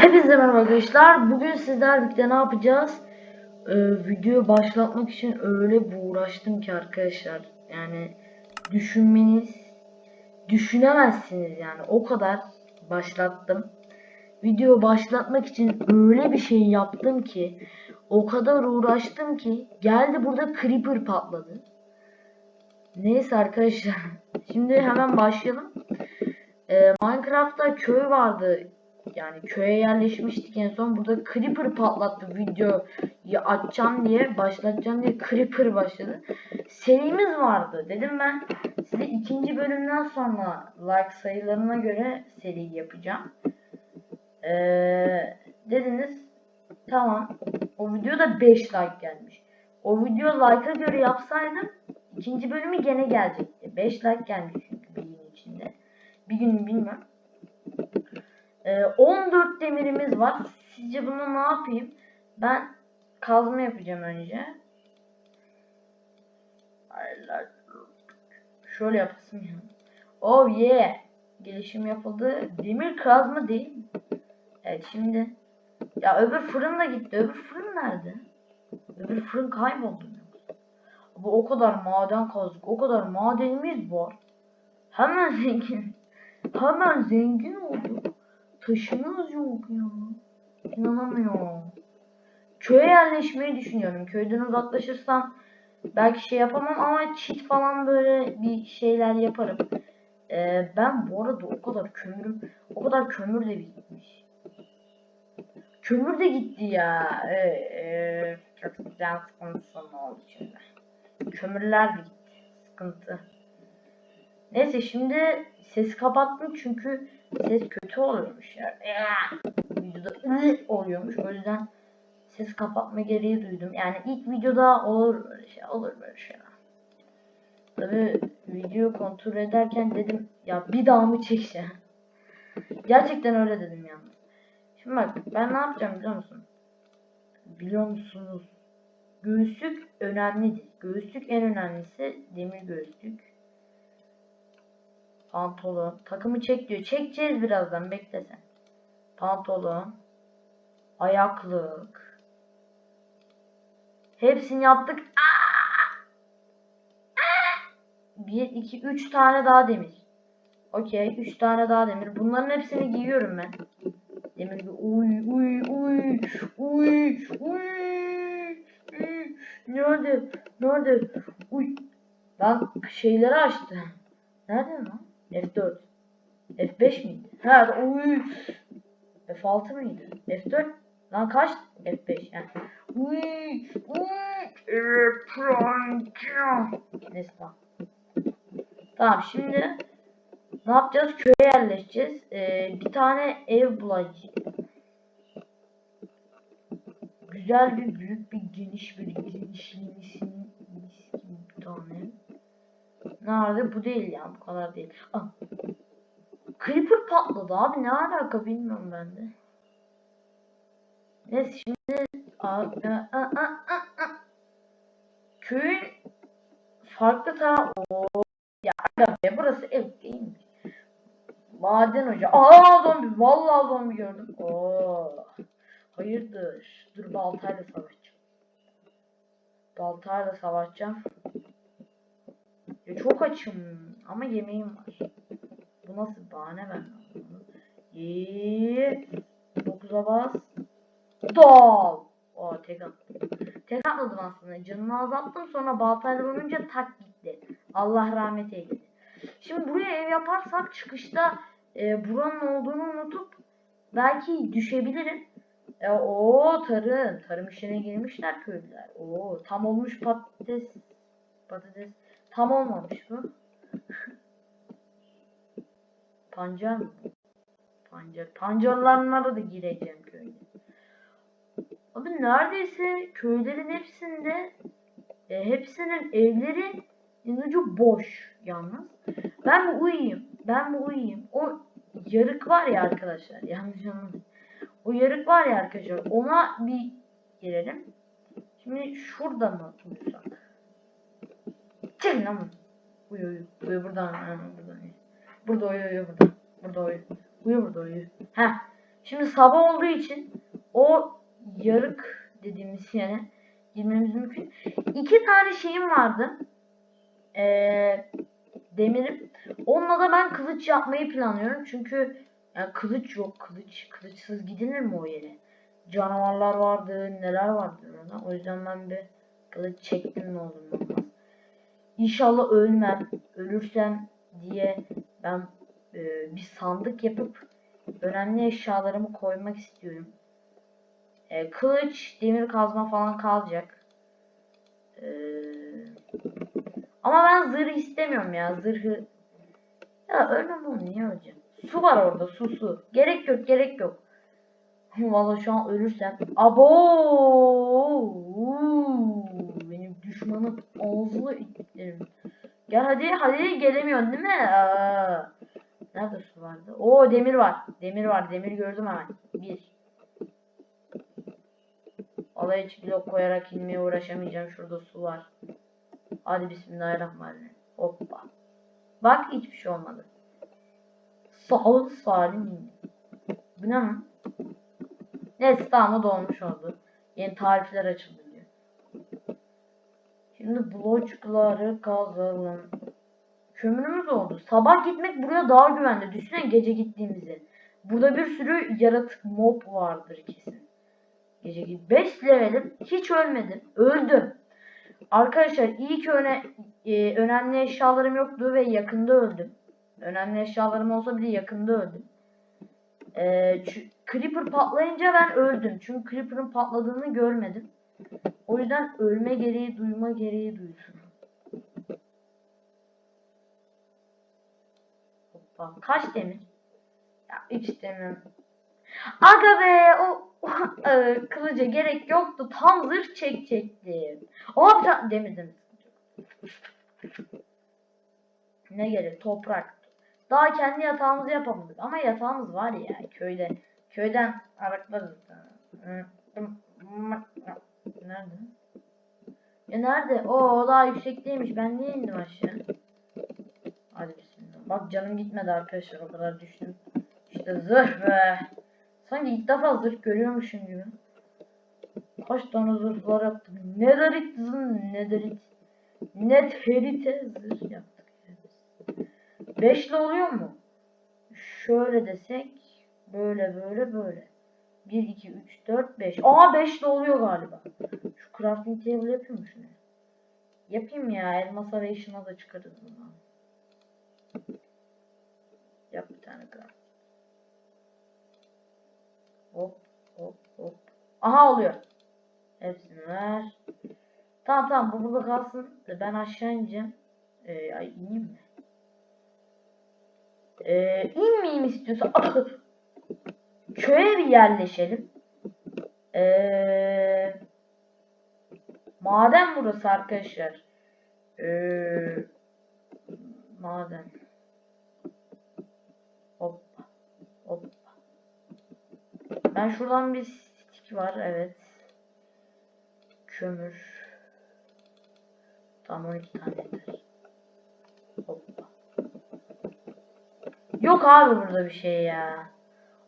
Hepinize merhaba arkadaşlar. Bugün sizlerle birlikte ne yapacağız? Ee, video başlatmak için öyle bir uğraştım ki arkadaşlar. Yani düşünmeniz düşünemezsiniz yani. O kadar başlattım. Video başlatmak için öyle bir şey yaptım ki o kadar uğraştım ki geldi burada creeper patladı. Neyse arkadaşlar. Şimdi hemen başlayalım. Ee, Minecraft'ta köy vardı yani köye yerleşmiştik en son. Burada Creeper patlattı videoyu açacağım diye, başlatacağım diye Creeper başladı. Serimiz vardı. Dedim ben size ikinci bölümden sonra like sayılarına göre seri yapacağım. Ee, dediniz tamam. O videoda 5 like gelmiş. O video like'a göre yapsaydım ikinci bölümü gene gelecekti. 5 like gelmiş çünkü bir gün içinde. Bir gün bilmem. Ee, 14 demirimiz var. Sizce bunu ne yapayım? Ben kazma yapacağım önce. Şöyle yapasın ya. Oh yeah. Gelişim yapıldı. Demir kazma değil? Evet şimdi. Ya öbür fırın da gitti. Öbür fırın nerede? Öbür fırın kayboldu. Bu o kadar maden kazdık. O kadar madenimiz var. Hemen zengin. Hemen zengin olduk. Taşımız yok ya. İnanamıyorum. Köye yerleşmeyi düşünüyorum. Köyden uzaklaşırsam belki şey yapamam ama çit falan böyle bir şeyler yaparım. Ee, ben bu arada o kadar kömürüm, o kadar kömür de gitmiş. Kömür de gitti ya. Ee, e, çok güzel sıkıntısı oldu şimdi. Kömürler de gitti. Sıkıntı. Neyse şimdi ses kapattım çünkü ses kötü oluyormuş ya. Videoda oluyormuş. O yüzden ses kapatma gereği duydum. Yani ilk videoda olur böyle şey, olur böyle şeyler. Tabi video kontrol ederken dedim ya bir daha mı çekeceğim? Gerçekten öyle dedim yalnız. Şimdi bak ben ne yapacağım biliyor musun? Biliyor musunuz? Göğüslük önemlidir. Göğüslük en önemlisi demir göğüslük. Pantolon. Takımı çek diyor. Çekeceğiz birazdan bekle sen. Pantolon. Ayaklık. Hepsini yaptık. Aa! Aa! Bir, iki, üç tane daha demir. Okey. Üç tane daha demir. Bunların hepsini giyiyorum ben. Demir uy uy uy uy uy. Nerede? Nerede? Uy. Lan şeyleri açtı. Nerede lan? F4. F5 miydi? Ha, uy. F6 mıydı? F4. Lan kaç? F5 yani. Uy. Neyse tamam. Tamam şimdi ne yapacağız? Köye yerleşeceğiz. Ee, bir tane ev bulacağız. Güzel bir büyük bir geniş bir genişliğinin bir tane. Nerede? Bu değil ya. Bu kadar değil. Ah. Creeper patladı abi. Ne alaka bilmiyorum ben de. Neyse şimdi abi, a, a, a, a. köyün farklı taraf o ya be burası ev değil mi? Maden hoca. Aa zombi. Vallahi zombi gördüm. Oo. Hayırdır? Dur baltayla savaşacağım. Baltayla savaşacağım. Ya çok açım ama yemeğim var. Bu nasıl bahane ben. Ye. 9'a bas. Dal. O tek attım. Tek atmadım aslında. Canını azalttım sonra baltayla vurunca tak gitti. Allah rahmet eylesin. Şimdi buraya ev yaparsak çıkışta e, buranın olduğunu unutup belki düşebilirim. E, o tarım. Tarım işine girmişler köylüler. O tam olmuş patates. Patates. Tam olmamış bu. Pancar mı? Pancar. Pancarlarına da gireceğim köyde. Abi neredeyse köylerin hepsinde e, hepsinin evleri ucu boş yalnız. Ben mi uyuyayım? Ben mi uyuyayım? O yarık var ya arkadaşlar. Yanlış anlamayın. O yarık var ya arkadaşlar. Ona bir girelim. Şimdi şurada mı uyusak? Çekil lan. Uyu uyu. Uyu buradan. Ha, buradan uyu. Burada uyu uyu burada. Burada uyu. Uyu burada uyu. Heh. Şimdi sabah olduğu için o yarık dediğimiz yere girmemiz mümkün. İki tane şeyim vardı. Ee, demirim. Onunla da ben kılıç yapmayı planlıyorum. Çünkü yani kılıç yok. Kılıç. Kılıçsız gidilir mi o yere? Canavarlar vardı. Neler vardı orada. O yüzden ben bir kılıç çektim ne olur ne olmaz. İnşallah ölmem. Ölürsem diye ben e, bir sandık yapıp önemli eşyalarımı koymak istiyorum. E, kılıç, demir kazma falan kalacak. E, ama ben zırh istemiyorum ya. Zırhı ya ölmem onu niye öleceğim? Su var orada su su. Gerek yok gerek yok. Vallahi şu an ölürsem. Abo! Düşmanım ağzını itlerim. Gel hadi hadi gelemiyorsun değil mi? Aa. Nerede su vardı? Oo demir var. Demir var. Demir gördüm hemen. Bir. Vallahi hiç blok koyarak inmeye uğraşamayacağım. Şurada su var. Hadi bismillahirrahmanirrahim. Hoppa. Bak hiçbir şey olmadı. Sağ salim indi. Bu ne lan? Neyse tamam o da oldu. Yeni tarifler açıldı diyor. Şimdi blokları kazalım. Kömürümüz oldu. Sabah gitmek buraya daha güvenli. Düşünsene gece gittiğimizi. Burada bir sürü yaratık mob vardır kesin. Gece git 5 levelim. Hiç ölmedim. Öldüm. Arkadaşlar iyi ki öne, e, önemli eşyalarım yoktu ve yakında öldüm. Önemli eşyalarım olsa bile yakında öldüm. E, Creeper patlayınca ben öldüm. Çünkü Creeper'ın patladığını görmedim. O yüzden ölme gereği duyma gereği duydum. Hoppa. Kaç demir? Ya hiç demir. Aga be o, e, kılıca gerek yoktu. Tam zırh çekecektim. Aa bir tane demir demir. Ne gerek? Toprak. Daha kendi yatağımızı yapamadık. Ama yatağımız var ya köyde. Köyden araklarız. Nerede? Ya nerede? O daha yüksekteymiş. Ben niye indim aşağı? Hadi bismillah. Bak canım gitmedi arkadaşlar. O kadar düştüm. İşte zırh be. Sanki ilk defa zırh görüyormuşum gibi. Kaç tane zırhlar yaptım. Nederit zırh, nederit. Net herite zırh yaptık. Beşli oluyor mu? Şöyle desek. Böyle böyle böyle. 1, 2, 3, 4, 5. Aa 5'li oluyor galiba. Şu crafting table yapayım mı şunu? Yapayım ya. Elmas arayışına da çıkarız bunu. Yap bir tane craft. Hop hop hop. Aha oluyor. Hepsini ver. Tamam tamam bu burada kalsın. Ben aşağı ineceğim. Ee, ay ineyim mi? Ee, inmeyeyim istiyorsa atıp köye bir yerleşelim. Ee, maden burası arkadaşlar. Ee, maden. Hoppa. Hoppa. Ben şuradan bir stick var evet. Kömür. Tam 12 tane yeter. Hoppa. Yok abi burada bir şey ya.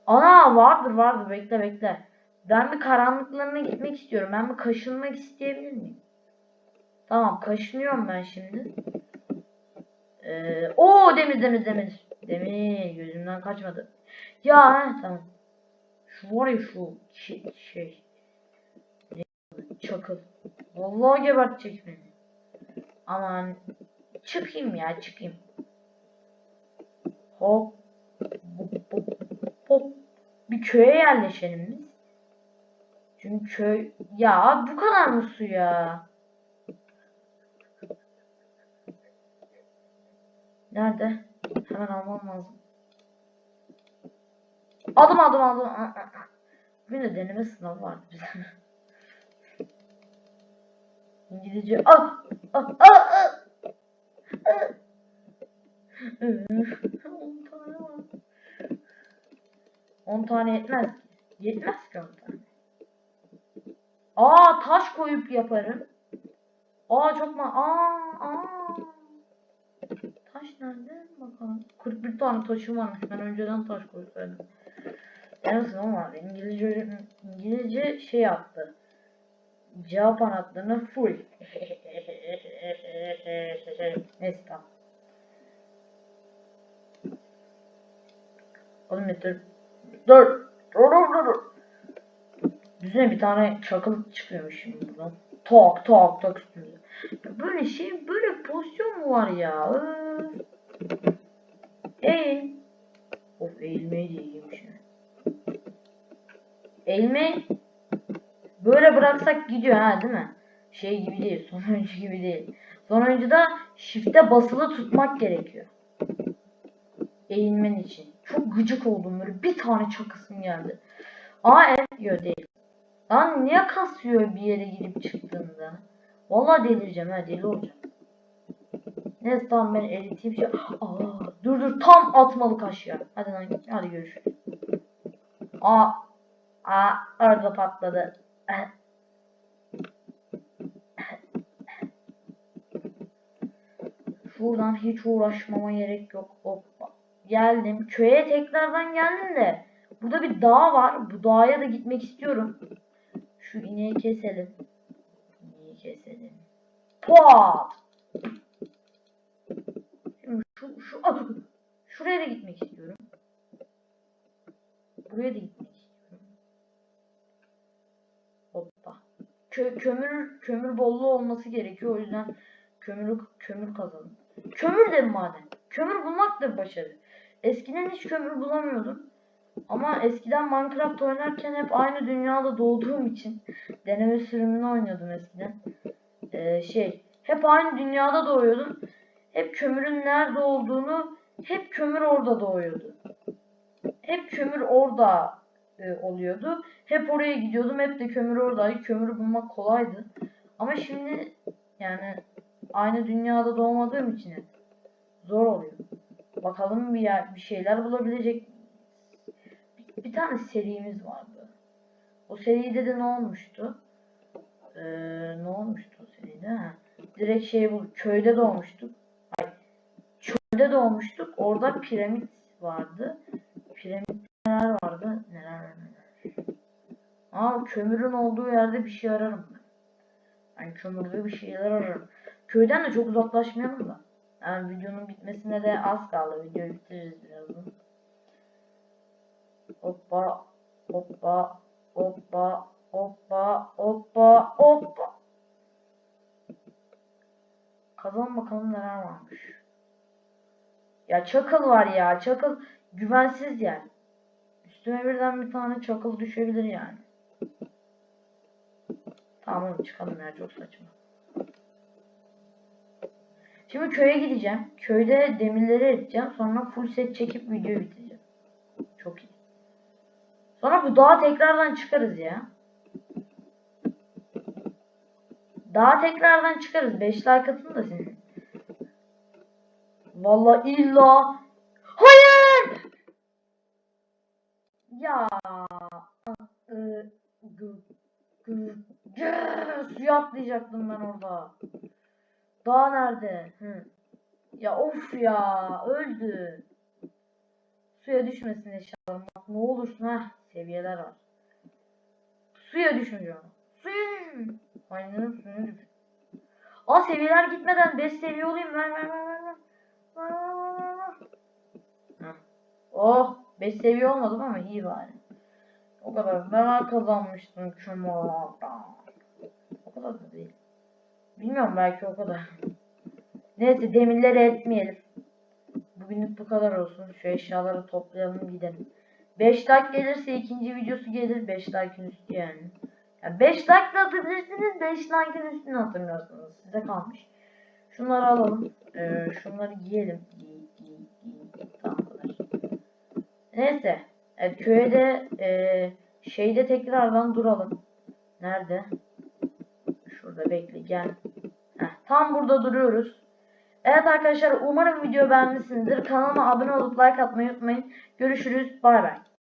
Ana vardır vardır bekle bekle. Ben bir karanlıklarına gitmek istiyorum. Ben bir kaşınmak isteyebilir miyim? Tamam kaşınıyorum ben şimdi. Ee, o demir demir demir. Demir gözümden kaçmadı. Ya heh, tamam. Şu var ya şu şey, şey. Çakıl. Vallahi gebertecek beni. Aman çıkayım ya çıkayım. Hop. Hop hop hop. Bir köye yerleşelim biz. Çünkü köy... Ya bu kadar mı su ya? Nerede? Hemen almam lazım. Aldım aldım aldım. Bugün de deneme sınavı vardı bize. İngilizce. Ah! Ah! Ah! Ah! Ah! Üf, 10 tane var. 10 tane yetmez. Yetmez ki 10 tane. Aa taş koyup yaparım. Aa çok ma aa aa. Taş nerede? Bakalım. 41 tane taşım varmış. Ben önceden taş koysaydım. Yarın sınavım var. İngilizce, İngilizce şey yaptı. Cevap anahtarını full. Neyse tamam. Oğlum dur. Dur. Dur dur. Düşünsene bir tane çakıl çıkıyormuş şimdi buradan. Tak tak üstünde. Ya Böyle şey böyle pozisyon mu var ya? Eğil. Of eğilmeyi de iyiymiş ya. Eğilme böyle bıraksak gidiyor ha değil mi? Şey gibi değil, son oyuncu gibi değil. Son oyuncuda shift'e basılı tutmak gerekiyor. Eğilmen için. Çok gıcık oldum böyle bir tane çakısım geldi. Aa evet diyor değil. Lan niye kasıyor bir yere girip çıktığında? Vallahi delireceğim ha deli olacağım. Neyse tamam ben eriteyim şey. Aa, dur dur tam atmalık aşağı. Hadi lan hadi görüşürüz. Aa, aa orada patladı. Şuradan hiç uğraşmama gerek yok. Hoppa. Geldim. Köye tekrardan geldim de. Burada bir dağ var. Bu dağa da gitmek istiyorum. Şu ineği keselim. İneği keselim. Pat! Şimdi şu, şu, ah! şuraya da gitmek istiyorum. Buraya da gitmek istiyorum. Hoppa. Kö, kömür kömür bolluğu olması gerekiyor. O yüzden kömür kömür kazalım. Kömür de maden. Kömür bulmak da başarı. Eskiden hiç kömür bulamıyordum. Ama eskiden Minecraft oynarken hep aynı dünyada doğduğum için deneme sürümünü oynuyordum eskiden. Ee, şey, hep aynı dünyada doğuyordum. Hep kömürün nerede olduğunu, hep kömür orada doğuyordu. Hep kömür orada e, oluyordu. Hep oraya gidiyordum. Hep de kömür oradaydı. Kömürü bulmak kolaydı. Ama şimdi yani aynı dünyada doğmadığım için hep zor oluyor. Bakalım bir yer, bir şeyler bulabilecek bir, bir tane serimiz vardı. O seride de ne olmuştu? Ee, ne olmuştu o seride? Ha. Direkt şey bu köyde doğmuştuk. Ay, çölde doğmuştuk. Orada piramit vardı. Piramit neler vardı? Neler neler. Aa kömürün olduğu yerde bir şey ararım ben. Ben kömürlü bir şeyler ararım. Köyden de çok uzaklaşmayalım da. Yani videonun bitmesine de az kaldı. Videoyu bitiririz birazdan. Hoppa, hoppa, hoppa, hoppa, hoppa, hoppa. Kazan bakalım neler varmış. Ya çakıl var ya. Çakıl güvensiz yer. Üstüme birden bir tane çakıl düşebilir yani. Tamam çıkalım ya çok saçma. Şimdi köye gideceğim. Köyde demirleri edeceğim. Sonra full set çekip videoyu bitireceğim. Çok iyi. Sonra bu dağa tekrardan çıkarız ya. Dağa tekrardan çıkarız. 5 like atın da senin. Vallahi illa. Hayır! Ya. Suya atlayacaktım ben orada. Dağ nerede? Hı. Ya of ya öldü. Suya düşmesin. Bak ne olursun ha. Seviyeler var. Suya düşmeyeceğim. Suya düşmeyeceğim. Aynen suya düş. Aa seviyeler gitmeden 5 seviye olayım. Ver ver ver ver. Oh 5 seviye olmadım ama iyi bari. O kadar ben kazanmıştım çumaldan. O kadar da değil. Bilmiyorum belki o kadar. Neyse demirleri etmeyelim. Bugünlük bu kadar olsun. Şu eşyaları toplayalım gidelim. 5 like gelirse ikinci videosu gelir. 5 like'ın üstü yani. yani 5 like de atabilirsiniz. 5 like'ın üstünü atamıyorsunuz. Size kalmış. Şunları alalım. Ee, şunları giyelim. Giy, giy, giy. Neyse. Evet, köye de e, şeyde tekrardan duralım. Nerede? Şurada bekle. Heh, tam burada duruyoruz. Evet arkadaşlar umarım video beğenmişsinizdir. Kanalıma abone olup like atmayı unutmayın. Görüşürüz. Bay bay.